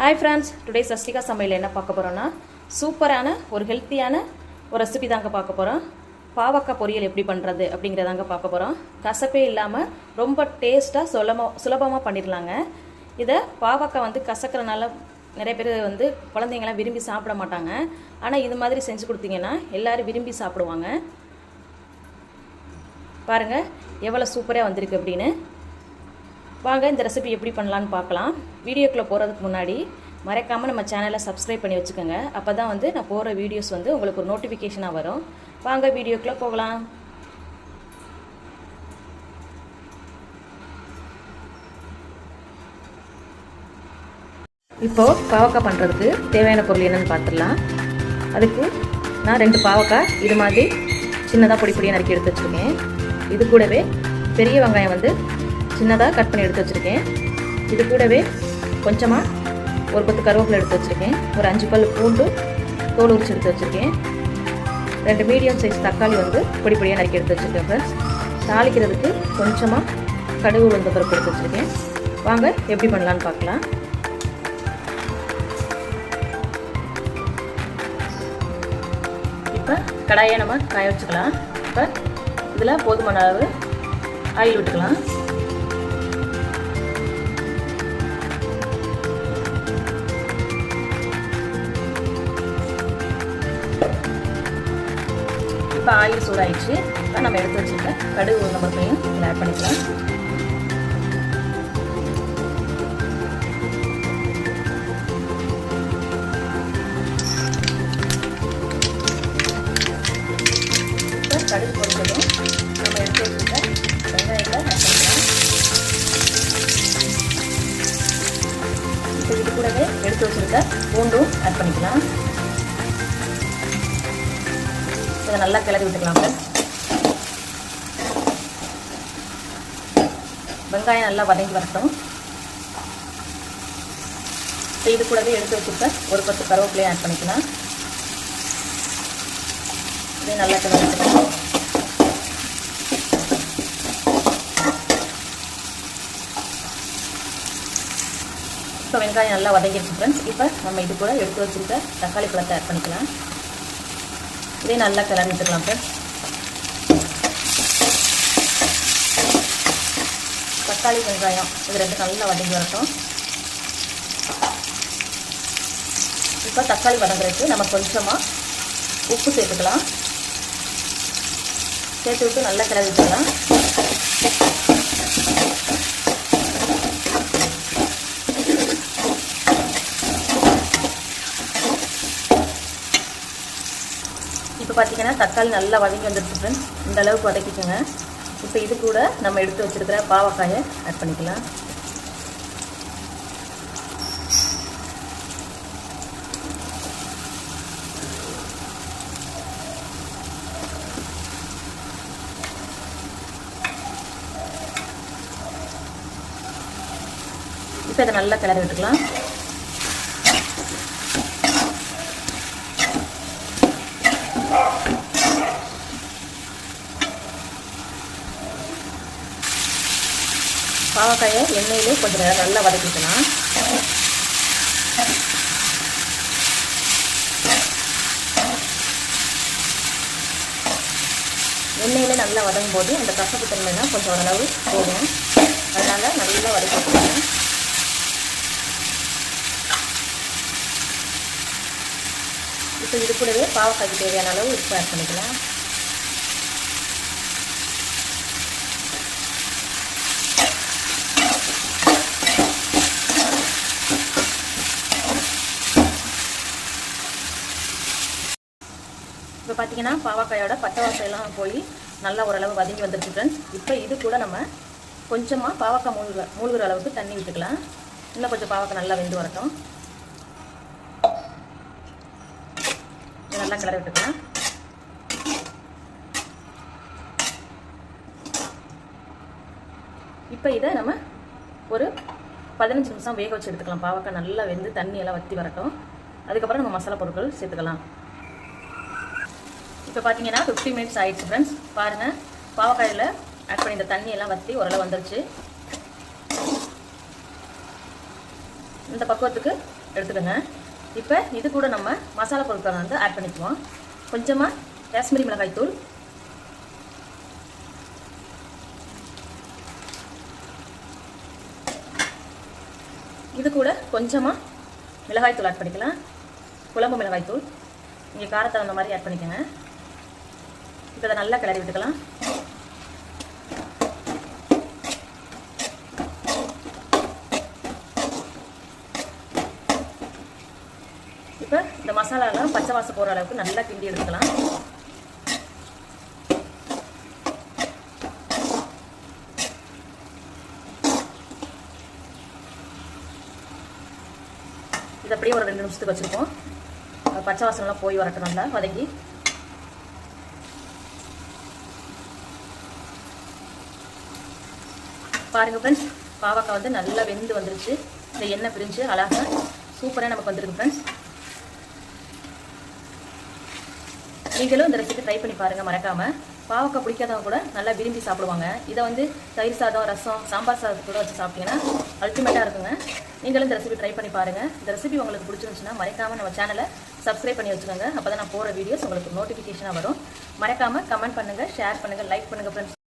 Hi friends today Shashtika சமையல் என்ன பார்க்க போகிறோன்னா சூப்பரான ஒரு ஹெல்த்தியான ஒரு ரெசிபி தாங்க பார்க்க போகிறோம் பாவக்காய் பொரியல் எப்படி பண்ணுறது அப்படிங்கிறதாங்க பார்க்க போகிறோம் கசப்பே இல்லாமல் ரொம்ப டேஸ்ட்டாக சுலபமாக சுலபமாக பண்ணிடலாங்க. இதை பாவக்காய் வந்து கசக்கிறனால நிறைய பேர் வந்து குழந்தைங்களாம் விரும்பி சாப்பிட மாட்டாங்க. ஆனால் இது மாதிரி செஞ்சு கொடுத்தீங்கன்னா எல்லோரும் விரும்பி சாப்பிடுவாங்க. பாருங்கள் எவ்வளோ சூப்பராக வந்திருக்கு அப்படின்னு. வாங்க இந்த ரெசிபி எப்படி பண்ணலான்னு பார்க்கலாம். வீடியோக்குள்ளே போகிறதுக்கு முன்னாடி மறக்காமல் நம்ம சேனலை சப்ஸ்கிரைப் பண்ணி வச்சுக்கோங்க. அப்போ தான் வந்து நான் போகிற வீடியோஸ் வந்து உங்களுக்கு ஒரு நோட்டிஃபிகேஷனாக வரும். வாங்க வீடியோக்குள்ளே போகலாம். இப்போது பாவக்காய் பண்ணுறதுக்கு தேவையான பொருள் என்னென்னு பார்த்துடலாம். அதுக்கு நான் ரெண்டு பாவக்காய் இது மாதிரி சின்னதாக பொடி பொடியாக நறுக்கி எடுத்து வச்சுருக்கேன். இது கூடவே பெரிய வெங்காயம் வந்து சின்னதாக கட் பண்ணி எடுத்து வச்சுருக்கேன். இது கூடவே கொஞ்சமாக ஒரு பத்து கருவேப்பிலை எடுத்து வச்சுருக்கேன். ஒரு அஞ்சு பல் பூண்டு தோல் உரிச்சு எடுத்து வச்சுருக்கேன். ரெண்டு மீடியம் சைஸ் தக்காளி வந்து பொடி பொடியாக நறுக்கி எடுத்து வச்சுருக்கேன் ஃப்ரெண்ட்ஸ் தாளிக்கிறதுக்கு கொஞ்சமாக கடுகு உளுந்த பருப்பு எடுத்து வச்சுருக்கேன். வாங்க எப்படி பண்ணலான்னு பார்க்கலாம். இப்போ கடாயை நம்ம காய வச்சுக்கலாம். இப்போ இதில் போதுமான அளவு ஆயில் விட்டுக்கலாம். இப்போ ஆயில் சூடாயிடுச்சு. இப்போ நம்ம எடுத்து வச்சுருக்க கடுகு உள்ள பருப்பையும் இதில் ஆட் பண்ணிக்கலாம். இப்போ கடுகு பொறுத்ததும் நம்ம எடுத்து வச்சுருக்க வெங்காயத்தை ஆட் பண்ணிக்கலாம். இப்போ இது கூடவே எடுத்து வச்சுருக்க பூண்டும் ஆட் பண்ணிக்கலாம். இதை நல்லா கிளறி விட்டுக்கலாம் ஃப்ரெண்ட்ஸ் வெங்காயம் நல்லா வதங்கி வரட்டும். இது கூடவே எடுத்து வச்சுருக்க ஒரு பத்து கருவேப்பிலையும் ஆட் பண்ணிக்கலாம். இதையும் நல்லா கிளறி விட்டுக்கலாம். இப்போ வெங்காயம் நல்லா வதங்கிடுச்சு ஃப்ரெண்ட்ஸ் இப்போ நம்ம இது கூட எடுத்து வச்சுருக்க தக்காளி பழத்தை ஆட் பண்ணிக்கலாம். இதையும் நல்லா கிளறி விட்டுக்கலாம் தக்காளி வெங்காயம் இது ரெண்டு நல்லா வதங்கி வரட்டும். இப்போ தக்காளி வதங்குறதுக்கு நம்ம கொஞ்சமாக உப்பு சேர்த்துக்கலாம். சேர்த்து விட்டு நல்லா கிளறி விட்டுக்கலாம் பார்த்தீங்கன்னா தக்காளி நல்லா வதங்கி வந்துடுச்சு ஃப்ரெண்ட்ஸ் இந்த அளவுக்கு வதக்கிக்கோங்க. இப்போ இது கூட நம்ம எடுத்து வச்சுருக்கிற பாவக்காயை ஆட் பண்ணிக்கலாம். இப்போ இதை நல்லா கிளறி விட்டுக்கலாம். பாவக்காயை எண்ணெயிலே கொஞ்சம் நேரம் நல்லா வதக்கிக்கலாம் எண்ணெயில் நல்லா வதங்கும் போது அந்த கசப்பு தான் கொஞ்சம் ஓரளவு போகும் அதனால் நல்லா வதக்கிக்கலாம் இப்போ இது கூடவே பாவக்காய்க்கு தேவையான அளவு உப்பு ஆட் பண்ணிக்கலாம் இப்போ பார்த்தீங்கன்னா பாவக்காயோட பட்டை வாசையெல்லாம் போய் நல்லா ஓரளவு வதங்கி வந்துருச்சு ஃப்ரெண்ட்ஸ் இப்போ இது கூட நம்ம கொஞ்சமாக பாவக்காய் மூழ்கிற மூழ்கிற அளவுக்கு தண்ணி விட்டுக்கலாம். இன்னும் கொஞ்சம் பாவக்காய் நல்லா வெந்து வரட்டும். நல்லா கிளறி விட்டுக்கலாம். இப்போ இதை நம்ம ஒரு பதினஞ்சு நிமிஷம் வேக வச்சு எடுத்துக்கலாம். பாவக்காய் நல்லா வெந்து தண்ணியெல்லாம் வற்றி வரட்டும். அதுக்கப்புறம் நம்ம மசாலா பொருட்கள் சேர்த்துக்கலாம். இப்போ பார்த்தீங்கன்னா ஃபிஃப்டி மினிட்ஸ் ஆயிடுச்சு ஃப்ரெண்ட்ஸ் பாருங்கள் பாவக்காயில் ஆட் பண்ணி இந்த தண்ணியெல்லாம் வற்றி ஓரளவு வந்துருச்சு. இந்த பக்குவத்துக்கு எடுத்துக்கோங்க. இப்போ இது கூட நம்ம மசாலா பொருட்களை வந்து ஆட் பண்ணிக்குவோம். கொஞ்சமாக காஷ்மீரி மிளகாய் தூள். இது கூட கொஞ்சமாக மிளகாய்த்தூள் ஆட் பண்ணிக்கலாம். குழம்பு மிளகாய்த்தூள் இங்கே நீங்கள் காரத்தை அந்த மாதிரி ஆட் பண்ணிக்கோங்க. இப்போ இதை நல்லா கிளறி விட்டுக்கலாம். இப்போ இந்த மசாலாலாம் பச்சை வாசம் போகிற அளவுக்கு நல்லா கிண்டி எடுத்துக்கலாம். இது அப்படியே ஒரு ரெண்டு நிமிஷத்துக்கு வச்சுருக்கோம் பச்சை வாசனெலாம் போய் வரட்டும் நல்லா வதக்கி. பாருங்கள் ஃப்ரெண்ட்ஸ் பாவக்காய் வந்து நல்லா வெந்து வந்துருச்சு. இந்த எண்ணெய் பிரிஞ்சு அழகாக சூப்பராக நமக்கு வந்துருக்கு ஃப்ரெண்ட்ஸ் நீங்களும் இந்த ரெசிபி ட்ரை பண்ணி பாருங்கள் மறக்காமல் பாவக்காய் பிடிக்காதவங்க கூட நல்லா விரும்பி சாப்பிடுவாங்க. இதை வந்து தயிர் சாதம் ரசம் சாம்பார் சாதம் கூட வச்சு சாப்பிட்டீங்கன்னா அல்டிமேட்டாக இருக்குங்க. நீங்களும் இந்த ரெசிபி ட்ரை பண்ணி பாருங்கள் இந்த ரெசிபி உங்களுக்கு பிடிச்சிருந்துச்சுன்னா மறக்காமல் நம்ம சேனலை சப்ஸ்கிரைப் பண்ணி வச்சுக்கோங்க. அப்போ தான் நான் போகிற வீடியோஸ் உங்களுக்கு நோட்டிஃபிகேஷனாக வரும். மறக்காமல் கமெண்ட் பண்ணுங்கள் ஷேர் பண்ணுங்கள் லைக் பண்ணுங்கள் ஃப்ரெண்ட்ஸ்